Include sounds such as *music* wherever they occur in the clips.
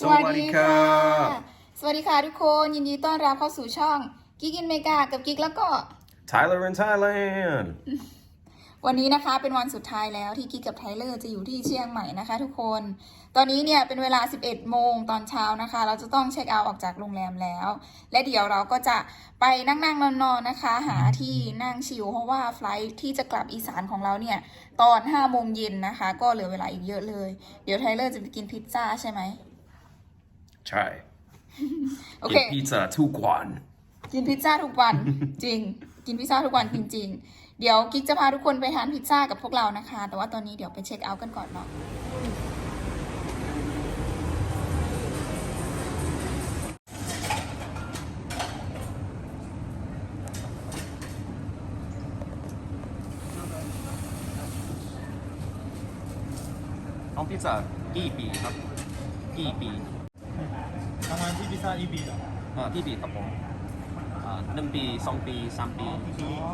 สวัสดีค่ะ สวัสดีค่ะทุกคนยินดีต้อนรับเข้าสู่ช่องกิ๊กอินเมกากับกิ๊กแล้วก็ Tyler in Thailand วันนี้นะคะเป็นวันสุดท้ายแล้วที่กิ๊กกับไทเลอร์จะอยู่ที่เชียงใหม่นะคะ ทุกคน ตอนนี้เนี่ยเป็นเวลา 11 โมงตอนเช้านะคะ เราจะต้องเช็คเอาท์ออกจากโรงแรมแล้ว และเดี๋ยวเราก็จะไปนั่งนั่งนอนนอนๆนะคะ หาที่นั่งชิลเพราะว่าไฟลท์ที่จะกลับอีสานของเราเนี่ยตอน5โมงเย็นนะคะ ก็เหลือเวลาอีกเยอะเลย เดี๋ยวไทเลอร์จะไปกินพิซซ่าใช่ไหม ใช่โอเคกินพิซซ่าทุกวันกินพิซซ่าทุกวัน จริง กินพิซซ่าทุกวันจริง ๆ เดี๋ยวกิ๊กจะพาทุกคนไปทานพิซซ่ากับพวกเรานะคะ แต่ว่าตอนนี้เดี๋ยวไปเช็คเอาท์กันก่อนเนาะน้องพิซซ่ากี่ปีครับกี่ปี ทำงานที่พิซซ่าอีบีเหรออ่ากี่ปีครับผมอ่าหนึ่งปีสองปีสามปีอ๋อ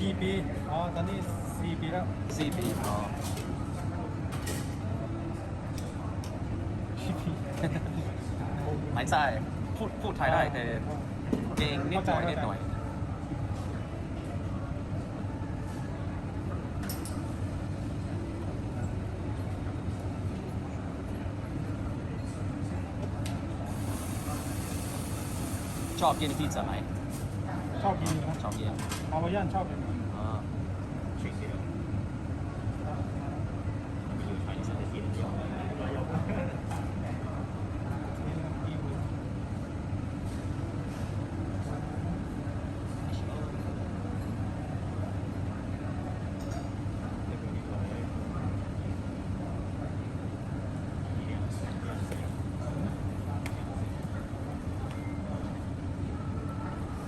กี่ปีอ๋อตอนนี้สี่ปีแล้วสี่ปีอ๋อไม่ใช่พูดพูดไทยได้แต่เก่งนิดหน่อยนิดหน่อย ชอบกินพิซซ่าไหมชอบกินนะชอบกินฮาวายานชอบกิน อ่า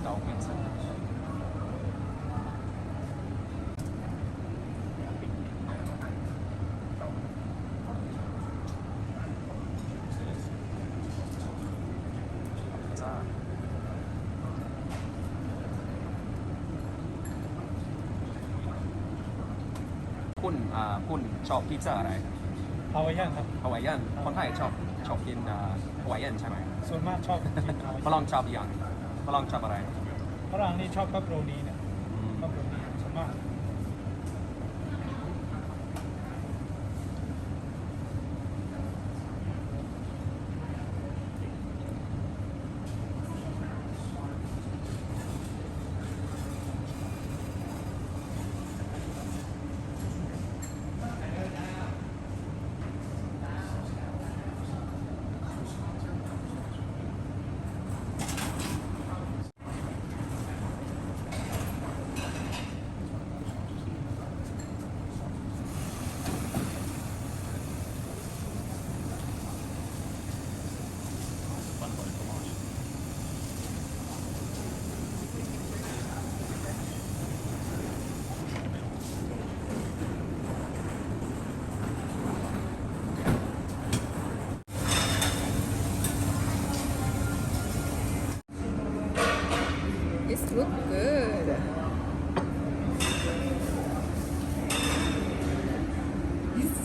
เตาพิซซ่าพิซซ่า คุณอ่าคุณชอบพิซซ่าอะไรฮาวายานครับ ฮาวายานคนไทยชอบชอบกินอ่าฮาวายานใช่ไหมส่วนมากชอบกินฮาวายฝานรั่งชอบอย่างฝรั่งชอบอะไร ฝรั่งนี่ชอบกับโรนีเนี่ยอืมกับโรนีส่วนมาก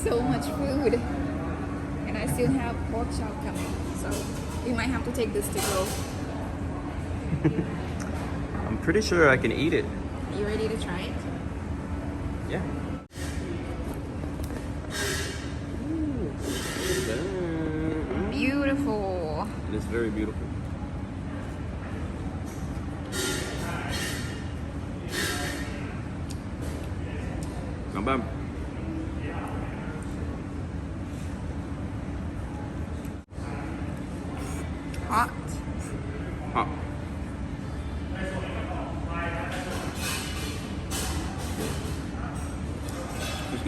so much food and I still have pork chop coming so we might have to take this to go I'm pretty sure I can eat it Are you ready to try it? Yeah. Beautiful It is very beautiful. Not bad.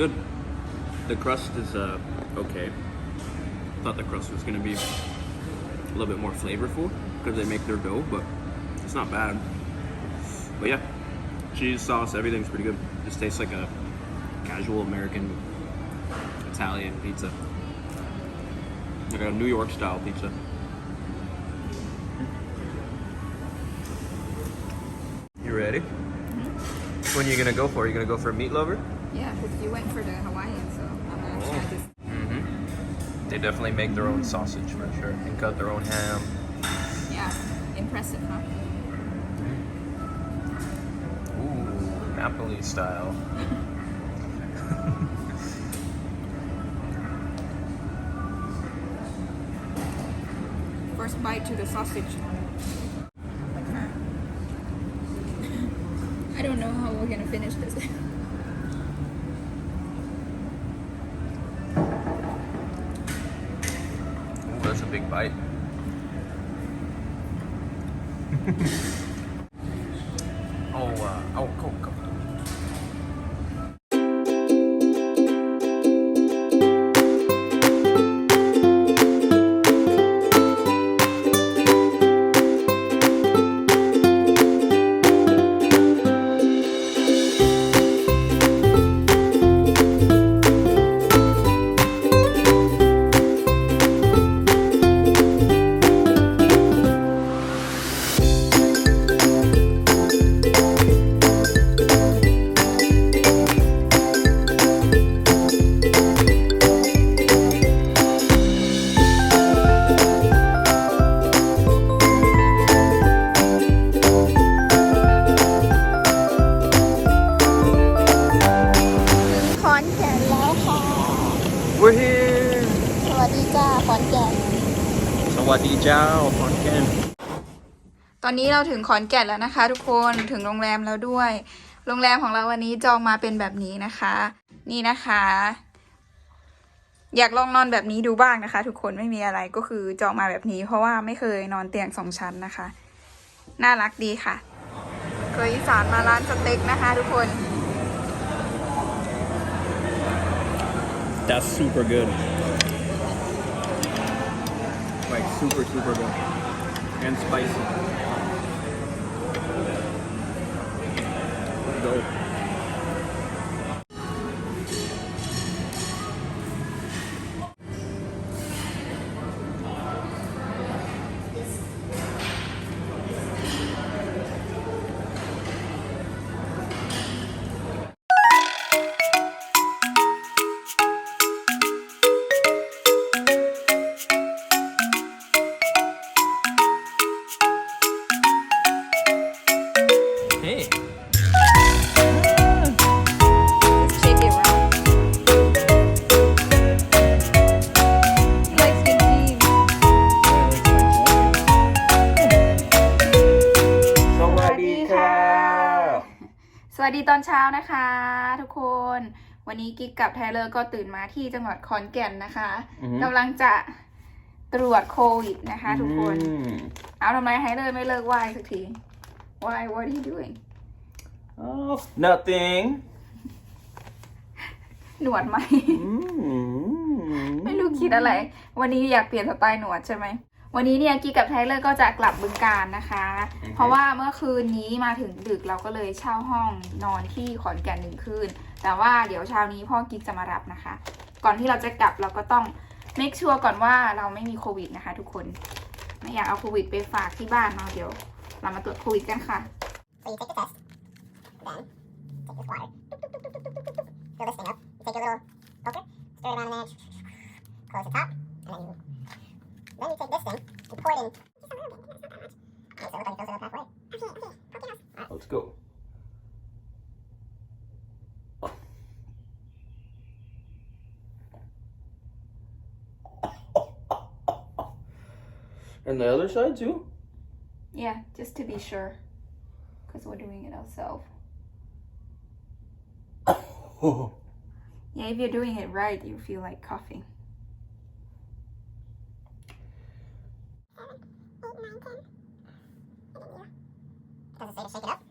Good. The crust is uh, okay. Thought the crust was gonna be a little bit more flavorful because they make their dough, but it's not bad. But yeah, cheese, sauce, everything's pretty good. Just tastes like a casual American Italian pizza. Like a New York style pizza. You ready? When are you gonna go for? Are you gonna go for a meat lover? Yeah, because you went for the Hawaiian so I'm gonna try this Mm-hmm. They definitely make their own sausage for sure and cut their own ham. yeah impressive huh Ooh, Napoli style. *laughs* first bite to the sausage *laughs* I don't know how we're gonna finish this *laughs* Right. Sawadi Jiao, Ponken. ตอนนี้เราถึงขอนแก่นแล้วนะคะ ทุกคนถึงโรงแรมแล้วด้วย โรงแรมของเราวันนี้จองมาเป็นแบบนี้นะคะ นี่นะคะ อยากลองนอนแบบนี้ดูบ้างนะคะ ทุกคนไม่มีอะไรก็คือจองมาแบบนี้ เพราะว่าไม่เคยนอนเตียงสองชั้นนะคะ น่ารักดีค่ะเคยอีสานมาร้านสเต็กนะคะ ทุกคน That's super good. Super, super good. And spicy. Let's ดีตอนเช้านะคะ ทุกคน วันนี้กิ๊กกับไทเลอร์ก็ตื่นมาที่จังหวัดขอนแก่นนะคะอือฮึกำลังจะตรวจโควิดนะคะ ทุกคนเอาทำไมไทเลอร์ไม่เลิกไหว้สักที Why what are you doing Oh, nothing. หนวดไหม Mm. ไม่รู้คิดอะไร วันนี้อยากเปลี่ยนสไตล์หนวดใช่ไหม วันนี้เนี่ยกิ๊กกับไทเลอร์ก็จะกลับบึงการนะคะอือฮึเพราะว่าเมื่อคืนนี้มาถึงดึกเราก็เลยเช่าห้องนอนที่ขอนแก่นหนึ่งคืน แต่ว่าเดี๋ยวเช้านี้พ่อกิ๊กจะมารับนะคะ ก่อนที่เราจะกลับเราก็ต้อง make sure ก่อนว่าเราไม่มีโควิดนะคะ ทุกคน ไม่อยากเอาโควิดไปฝากที่บ้านเนาะเดี๋ยว เรามาตรวจโควิดกันค่ะ So you take the test, then take this wire, And the other side too? yeah just to be sure because we're doing it ourselves Oh. *laughs* yeah if you're doing it right you feel like coughing Eight, nine, ten. And then you. Does it say to shake it up?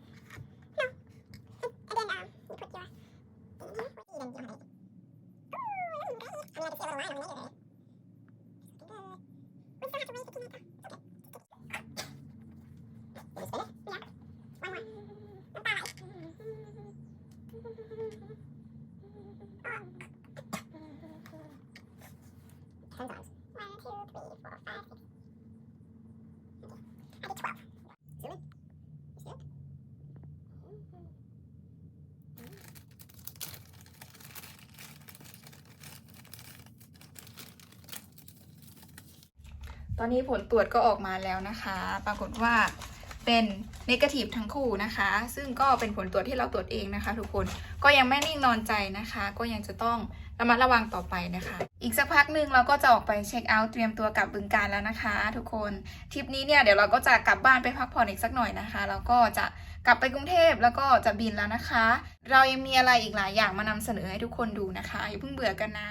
10 lines. 1, 2, 3, 4, 5, 6. Okay. I did 12. Zoom in. You see it? ตอนนี้ผลตรวจก็ออกมาแล้วนะคะ ปรากฏว่าเป็นเนกาทีฟทั้งคู่นะคะ ซึ่งก็เป็นผลตรวจที่เราตรวจเองนะคะ ทุกคน ก็ยังไม่นิ่งนอนใจนะคะ ก็ยังจะต้อง ระมัดระวังต่อไปนะคะ อีกสักพักหนึ่งเราก็จะออกไปเช็คเอาท์เตรียมตัวกลับบึงการแล้วนะคะ ทุกคนทริปนี้เนี่ยเดี๋ยวเราก็จะกลับบ้านไปพักผ่อนอีกสักหน่อยนะคะแล้วก็จะกลับไปกรุงเทพแล้วก็จะบินแล้วนะคะ เรายังมีอะไรอีกหลายอย่างมานำเสนอให้ทุกคนดูนะคะอย่าเพิ่งเบื่อกันนะ